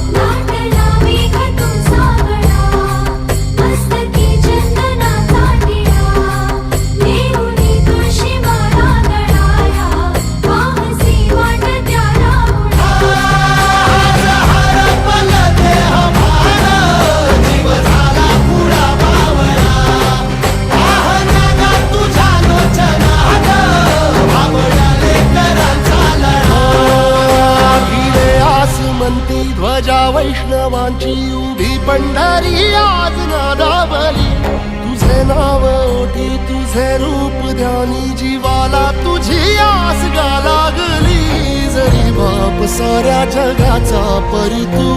Thank you. ध्वजा वैष्णवांची उभी पंढरी आज नादावली तुझे नाव ओटी तुझे रूप ध्यानी जीवाला तुझी आस गा लागली. जरी बाप साऱ्या जगाचा परी तू